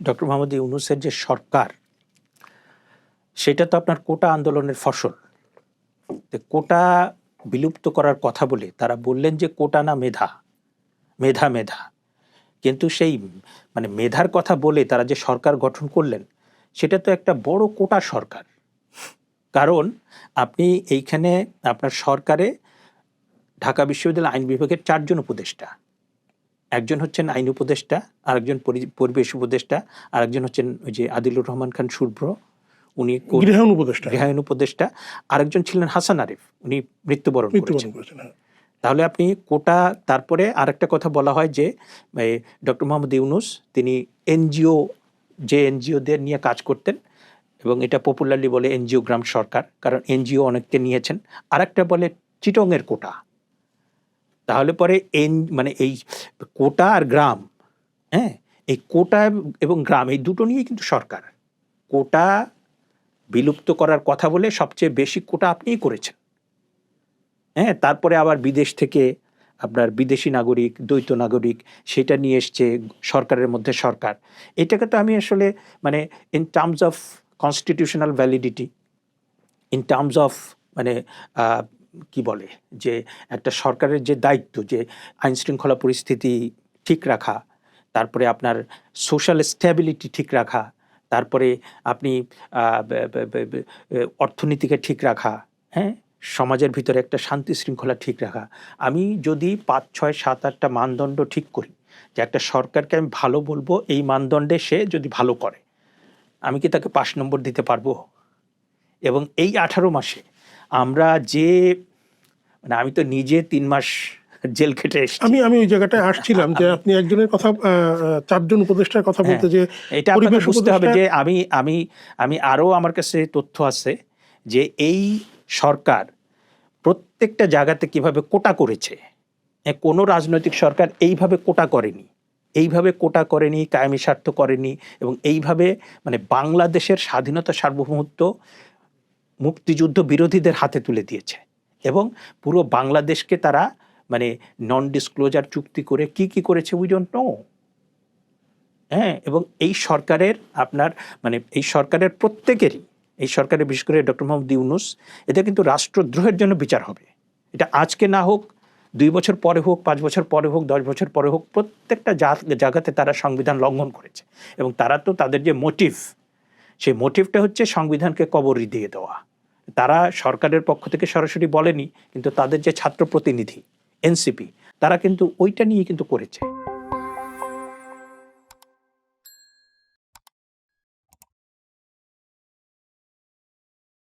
Doctor Mohammad ইউনুসের যে সরকার, সেটা তো আপনার কোটা আন্দোলনের ফসল। কোটা বিলুপ্ত করার কথা বলে তারা বললেন যে কোটা না মেধা মেধা মেধা। কিন্তু সেই মানে মেধার কথা বলে তারা যে সরকার গঠন করলেন, সেটা তো একটা বড় কোটা সরকার। কারণ আপনি এইখানে আপনার সরকারে ঢাকা বিশ্ববিদ্যালয় আইন বিভাগের চারজন উপদেষ্টা। একজন হচ্ছেন আইন উপদেষ্টা আরেকজন পরি- পরিবেশ উপদেষ্টা আরেকজন হচ্ছেন ওই যে আদিলুর রহমান খান শুভ্র উনি গৃহায়ণ উপদেষ্টা। গৃহায়ণ উপদেষ্টা। আরেকজন ছিলেন হাসান আরিফ উনি মৃত্যুবরণ করেছেন। হ্যাঁ। তাহলে আপনি কোটা তারপরে আরেকটা কথা বলা হয় যে ডক্টর মোহাম্মদ ইউনুস তিনি এনজিও যে এনজিওদের নিয়ে কাজ করতেন এবং এটা পপুলারলি বলে এনজিও গ্রাম সরকার কারণ এনজিও অনেককে নিয়েছেন। আরেকটা বলে চিটংয়ের কোটা। তাহলে পরে এন মানে এই কোটা আর গ্রাম হ্যাঁ? এই কোটা এবং গ্রাম, এই দুটো নিয়েই কিন্তু সরকার। কোটা বিলুপ্ত করার কথা বলে সবচেয়ে বেশি কোটা আপনিই করেছেন। হ্যাঁ? তারপরে আবার বিদেশ থেকে আপনার বিদেশি নাগরিক, দ্বৈত নাগরিক, সেটা নিয়ে এসছে সরকারের মধ্যে সরকার। এটাকে তো আমি আসলে মানে in terms of constitutional validity in terms of মানে কি বলে, যে একটা সরকারের যে দায়িত্ব, যে আইন শৃঙ্খলা পরিস্থিতি ঠিক রাখা, তারপরে আপনার সোশ্যাল স্ট্যাবিলিটি ঠিক রাখা, তারপরে আপনি অর্থনীতিকে ঠিক রাখা হ্যাঁ? সমাজের ভিতরে একটা শান্তি শৃঙ্খলা ঠিক রাখা। আমি যদি পাঁচ, ছয়, সাত, আটটা মানদণ্ড ঠিক করি, যে একটা সরকারকে আমি ভালো বলব, এই মানদণ্ডে সে যদি ভালো করে, আমি কি তাকে পাঁচ নম্বর দিতে পারব? এবং এই আঠারো মাসে আমরা যে মানে আমি তো নিজে তিন মাস জেল খেটে এসেছি। আমি আমি ওই জায়গাটায় আসছিলাম যে আপনি একজনের কথা চারজন উপদেষ্টার কথা বলতে যে এটা আপনাকে বুঝতে হবে যে আমি আমি আমি আরও আমার কাছে তথ্য আছে যে এই সরকার প্রত্যেকটা জায়গাতে কীভাবে কোটা করেছে। এ, কোনো রাজনৈতিক সরকার এইভাবে কোটা করেনি। এইভাবে কোটা করেনি কায়েমি স্বার্থ করেনি এবং এইভাবে মানে বাংলাদেশের স্বাধীনতা সার্বভৌমত্ব মুক্তিযুদ্ধ বিরোধীদের হাতে তুলে দিয়েছে এবং পুরো বাংলাদেশকে তারা মানে নন ডিসক্লোজার চুক্তি করে কি কি করেছে উই ডোন্ট নো হ্যাঁ এবং এই সরকারের আপনার মানে এই সরকারের প্রত্যেকেরই, এই সরকারের বিশেষ করে ডক্টর মোহাম্মদ ইউনুস, এটা কিন্তু রাষ্ট্রদ্রোহের জন্য বিচার হবে। এটা আজকে না হোক, দুই বছর পরে হোক, পাঁচ বছর পরে হোক, দশ বছর পরে হোক, প্রত্যেকটা জায়গাতে তারা সংবিধান লঙ্ঘন করেছে। এবং তারা তো তাদের যে মোটিভ সেই মোটিভটা হচ্ছে সংবিধানকে কবরই দিয়ে দেওয়া। তারা সরকারের পক্ষ থেকে সরাসরি বলেনি, কিন্তু তাদের যে ছাত্র প্রতিনিধি, এনসিপি, তারা কিন্তু ওইটা নিয়ে কিন্তু করেছে।